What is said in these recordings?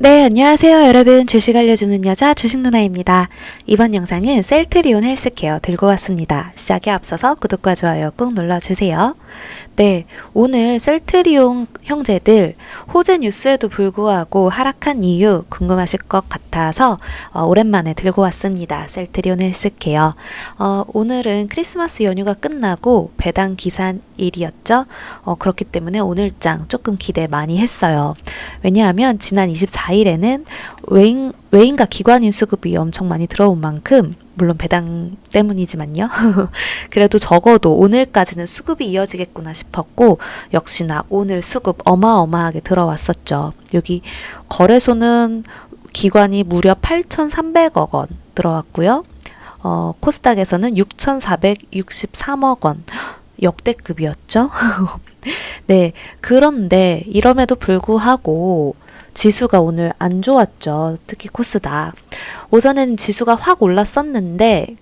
네, 안녕하세요. 여러분. 주식 알려주는 여자 주식 누나입니다. 이번 영상은 셀트리온 헬스케어 들고 왔습니다. 시작에 앞서서 구독과 좋아요 꾹 눌러주세요. 네, 오늘 셀트리온 형제들 호재 뉴스에도 불구하고 하락한 이유 궁금하실 것 같아서 어, 오랜만에 들고 왔습니다. 셀트리온 헬스케어. 어, 오늘은 크리스마스 연휴가 끝나고 배당 기산일이었죠. 어, 그렇기 때문에 오늘장 조금 기대 많이 했어요. 왜냐하면 지난 24일에는 외인, 외인과 기관인 수급이 엄청 많이 들어온 만큼 물론 배당 때문이지만요. 그래도 적어도 오늘까지는 수급이 이어지겠구나 싶었고 역시나 오늘 수급 어마어마하게 들어왔었죠. 여기 거래소는 기관이 무려 8,300억 원 들어왔고요. 어, 코스닥에서는 6,463억 원. 역대급이었죠. 네. 그런데 이럼에도 불구하고 지수가 오늘 안 좋았죠. 특히 코스닥. 오전에는 지수가 확 올랐었는데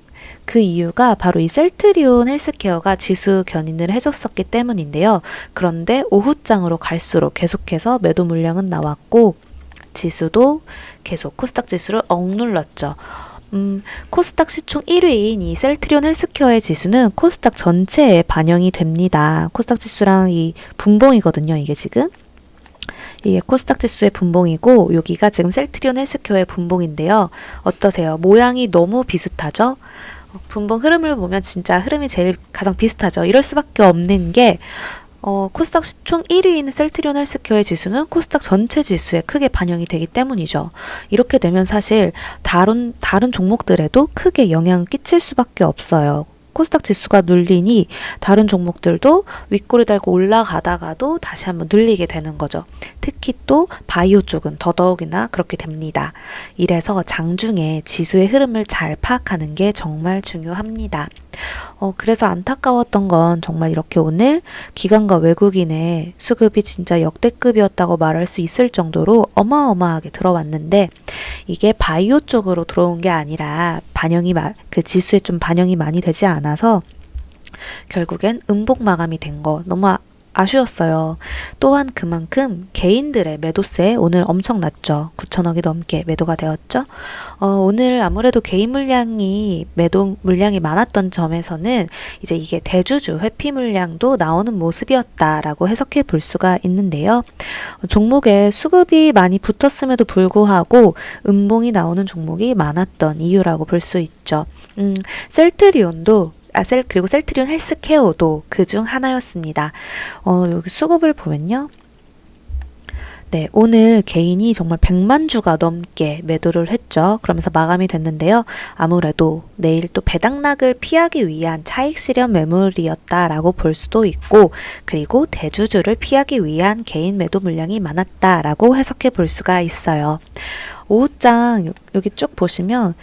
그 이유가 바로 이 셀트리온 헬스케어가 지수 견인을 해줬었기 때문인데요. 그런데 오후장으로 갈수록 계속해서 매도 물량은 나왔고 지수도 계속 코스닥 지수를 억눌렀죠. 음, 코스닥 시총 1위인 이 셀트리온 헬스케어의 지수는 코스닥 전체에 반영이 됩니다. 코스닥 지수랑 이 분봉이거든요, 이게 지금. 이게 코스닥 지수의 분봉이고 여기가 지금 셀트리온 헬스케어의 분봉인데요. 어떠세요? 모양이 너무 비슷하죠? 분봉 흐름을 보면 진짜 흐름이 제일 가장 비슷하죠. 이럴 수밖에 없는 게 어, 코스닥 시총 1위인 셀트리온 헬스케어의 지수는 코스닥 전체 지수에 크게 반영이 되기 때문이죠. 이렇게 되면 사실 다른 다른 종목들에도 크게 영향을 끼칠 수밖에 없어요. 코스닥 지수가 눌리니 다른 종목들도 윗꼬리 달고 올라가다가도 다시 한번 눌리게 되는 거죠. 특히 또 바이오 쪽은 더더욱이나 그렇게 됩니다. 이래서 장중에 지수의 흐름을 잘 파악하는 게 정말 중요합니다. 어, 그래서 안타까웠던 건 정말 이렇게 오늘 기관과 외국인의 수급이 진짜 역대급이었다고 말할 수 있을 정도로 어마어마하게 들어왔는데 이게 바이오 쪽으로 들어온 게 아니라 반영이 그 지수에 좀 반영이 많이 되지 않아서 결국엔 음복 마감이 된 거. 너무 아쉬웠어요. 또한 그만큼 개인들의 매도세 오늘 엄청 났죠. 9천억이 넘게 매도가 되었죠. 어, 오늘 아무래도 개인 물량이 매도 물량이 많았던 점에서는 이제 이게 대주주 회피 물량도 나오는 모습이었다라고 해석해 볼 수가 있는데요. 종목에 수급이 많이 붙었음에도 불구하고 음봉이 나오는 종목이 많았던 이유라고 볼 수 있죠. 음, 셀트리온도 아, 셀, 그리고 셀트리온 헬스케어도 그 중 하나였습니다. 어, 여기 수급을 보면요. 네, 오늘 개인이 정말 100만 주가 넘게 매도를 했죠. 그러면서 마감이 됐는데요. 아무래도 내일 또 배당락을 피하기 위한 차익 실현 매물이었다라고 볼 수도 있고, 그리고 대주주를 피하기 위한 개인 매도 물량이 많았다라고 해석해 볼 수가 있어요. 오후장 여기 쭉 보시면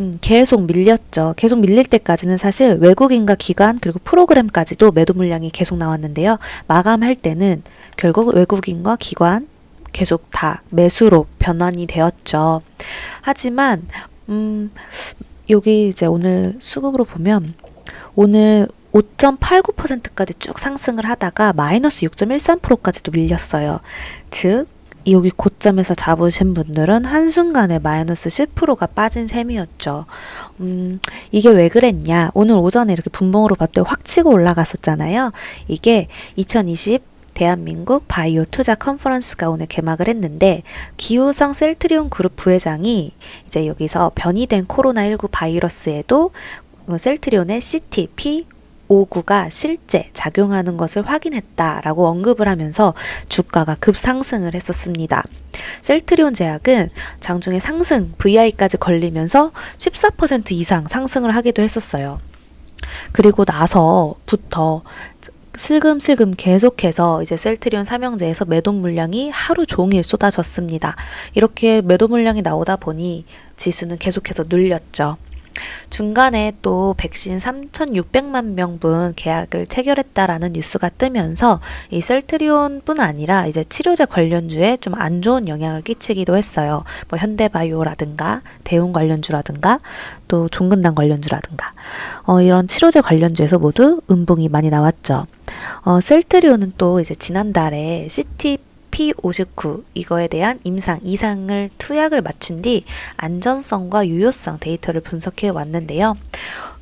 음, 계속 밀렸죠. 계속 밀릴 때까지는 사실 외국인과 기관 그리고 프로그램까지도 매도 물량이 계속 나왔는데요. 마감할 때는 결국 외국인과 기관 계속 다 매수로 변환이 되었죠. 하지만 음, 여기 이제 오늘 수급으로 보면 오늘 5.89%까지 쭉 상승을 하다가 마이너스 6.13%까지도 밀렸어요. 즉 여기 고점에서 잡으신 분들은 한순간에 마이너스 10%가 빠진 셈이었죠. 음, 이게 왜 그랬냐? 오늘 오전에 이렇게 분봉으로 봤더니 확 치고 올라갔었잖아요. 이게 2020 대한민국 바이오 투자 컨퍼런스가 오늘 개막을 했는데 기우성 셀트리온 그룹 부회장이 이제 여기서 변이된 코로나19 바이러스에도 셀트리온의 CTP 5구가 실제 작용하는 것을 확인했다라고 언급을 하면서 주가가 급상승을 했었습니다. 셀트리온 제약은 장중에 상승 VI까지 걸리면서 14% 이상 상승을 하기도 했었어요. 그리고 나서부터 슬금슬금 계속해서 이제 셀트리온 삼형제에서 매도 물량이 하루 종일 쏟아졌습니다. 이렇게 매도 물량이 나오다 보니 지수는 계속해서 눌렸죠. 중간에 또 백신 3,600만 명분 계약을 체결했다라는 뉴스가 뜨면서 이 셀트리온뿐 아니라 이제 치료제 관련주에 좀 안 좋은 영향을 끼치기도 했어요. 뭐 현대바이오라든가 대웅 관련주라든가 또 종근당 관련주라든가 어, 이런 치료제 관련주에서 모두 음봉이 많이 나왔죠. 어, 셀트리온은 또 이제 지난달에 CT P59 이거에 대한 임상 이상을 투약을 맞춘 뒤 안전성과 유효성 데이터를 분석해 왔는데요.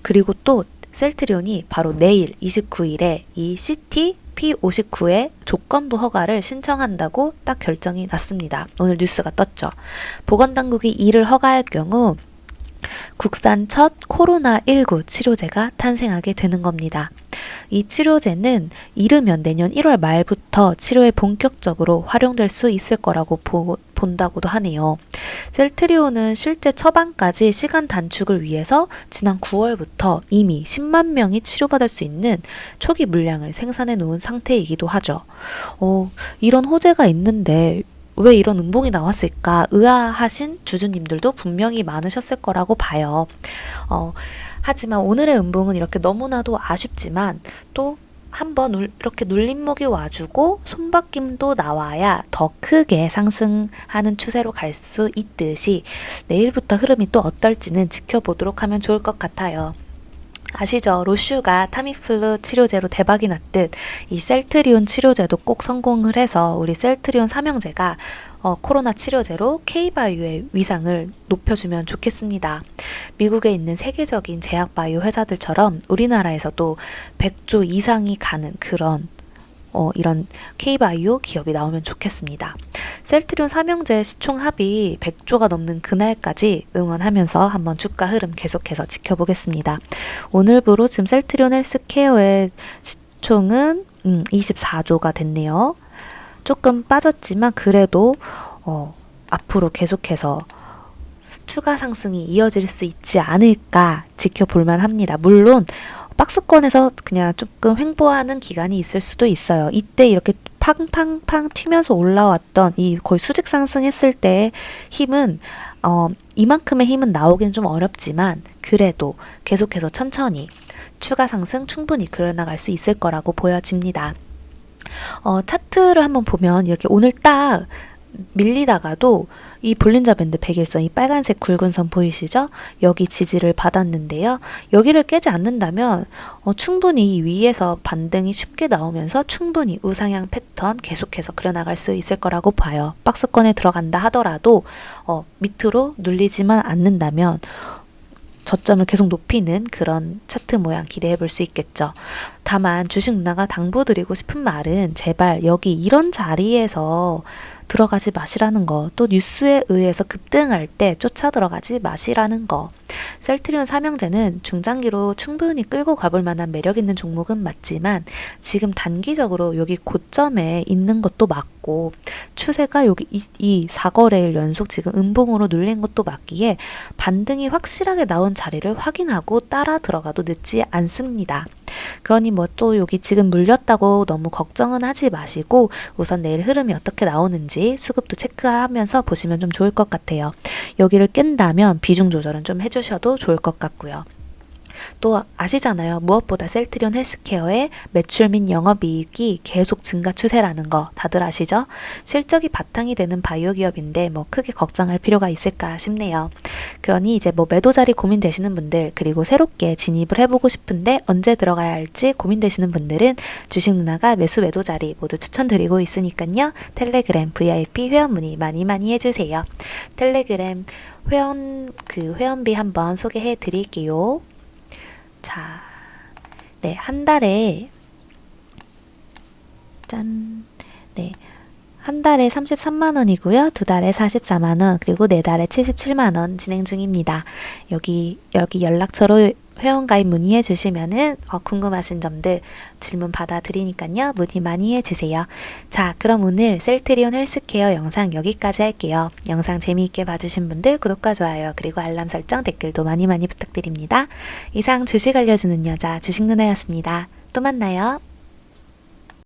그리고 또 셀트리온이 바로 내일 29일에 이 CT P59의 조건부 허가를 신청한다고 딱 결정이 났습니다. 오늘 뉴스가 떴죠. 보건당국이 이를 허가할 경우 국산 첫 코로나19 치료제가 탄생하게 되는 겁니다. 이 치료제는 이르면 내년 1월 말부터 치료에 본격적으로 활용될 수 있을 거라고 보, 본다고도 하네요. 셀트리온은 실제 처방까지 시간 단축을 위해서 지난 9월부터 이미 10만 명이 치료받을 수 있는 초기 물량을 생산해 놓은 상태이기도 하죠. 어, 이런 호재가 있는데 왜 이런 음봉이 나왔을까 의아하신 주주님들도 분명히 많으셨을 거라고 봐요. 어, 하지만 오늘의 음봉은 이렇게 너무나도 아쉽지만 또 한번 울- 이렇게 눌림목이 와주고 손바뀜도 나와야 더 크게 상승하는 추세로 갈 수 있듯이 내일부터 흐름이 또 어떨지는 지켜보도록 하면 좋을 것 같아요. 아시죠? 로슈가 타미플루 치료제로 대박이 났듯 이 셀트리온 치료제도 꼭 성공을 해서 우리 셀트리온 삼형제가 어, 코로나 치료제로 K바이오의 위상을 높여주면 좋겠습니다. 미국에 있는 세계적인 제약바이오 회사들처럼 우리나라에서도 100조 이상이 가는 그런 어, 이런 K바이오 기업이 나오면 좋겠습니다. 셀트리온 삼형제 시총 합이 100조가 넘는 그날까지 응원하면서 한번 주가 흐름 계속해서 지켜보겠습니다. 오늘부로 지금 셀트리온 헬스케어의 시총은 음, 24조가 됐네요. 조금 빠졌지만 그래도 어, 앞으로 계속해서 추가 상승이 이어질 수 있지 않을까 지켜볼만 합니다. 물론 박스권에서 그냥 조금 횡보하는 기간이 있을 수도 있어요. 이때 이렇게 팡팡팡 튀면서 올라왔던 이 거의 수직 상승했을 때의 힘은 어, 이만큼의 힘은 나오긴 좀 어렵지만 그래도 계속해서 천천히 추가 상승 충분히 그려나갈 수 있을 거라고 보여집니다. 어, 차트를 한번 보면 이렇게 오늘 딱 밀리다가도 이 볼린저 밴드 101선 이 빨간색 굵은 선 보이시죠? 여기 지지를 받았는데요. 여기를 깨지 않는다면 어, 충분히 이 위에서 반등이 쉽게 나오면서 충분히 우상향 패턴 계속해서 그려나갈 수 있을 거라고 봐요. 박스권에 들어간다 하더라도 어, 밑으로 눌리지만 않는다면 저점을 계속 높이는 그런 차트 모양 기대해 볼 수 있겠죠. 다만 주식 누나가 당부드리고 싶은 말은 제발 여기 이런 자리에서 들어가지 마시라는 거, 또 뉴스에 의해서 급등할 때 쫓아 들어가지 마시라는 거. 셀트리온 삼형제는 중장기로 충분히 끌고 가볼 만한 매력 있는 종목은 맞지만 지금 단기적으로 여기 고점에 있는 것도 맞고 추세가 여기 이, 이 4거래일 연속 지금 음봉으로 눌린 것도 맞기에 반등이 확실하게 나온 자리를 확인하고 따라 들어가도 늦지 않습니다. 그러니 뭐 또 여기 지금 물렸다고 너무 걱정은 하지 마시고 우선 내일 흐름이 어떻게 나오는지 수급도 체크하면서 보시면 좀 좋을 것 같아요. 여기를 깬다면 비중 조절은 좀 해주셔도 좋을 것 같고요. 또 아시잖아요. 무엇보다 셀트리온 헬스케어의 매출 및 영업이익이 계속 증가 추세라는 거 다들 아시죠? 실적이 바탕이 되는 바이오 기업인데 뭐 크게 걱정할 필요가 있을까 싶네요. 그러니 이제 뭐 매도 자리 고민되시는 분들 그리고 새롭게 진입을 해보고 싶은데 언제 들어가야 할지 고민되시는 분들은 주식 누나가 매수 매도 자리 모두 추천드리고 있으니까요. 텔레그램 VIP 회원 문의 많이 많이 해주세요. 텔레그램 회원 그 회원비 한번 소개해 드릴게요. 자, 네, 한 달에, 짠, 네, 한 달에 33만 원이고요. 두 달에 44만 원, 그리고 네 달에 77만 원 진행 중입니다. 여기, 여기 연락처로 회원가입 문의해 주시면은 어, 궁금하신 점들 질문 받아드리니까요. 문의 많이 해주세요. 자, 그럼 오늘 셀트리온 헬스케어 영상 여기까지 할게요. 영상 재미있게 봐주신 분들 구독과 좋아요 그리고 알람 설정 댓글도 많이 많이 부탁드립니다. 이상 주식 알려주는 여자 주식 누나였습니다. 또 만나요.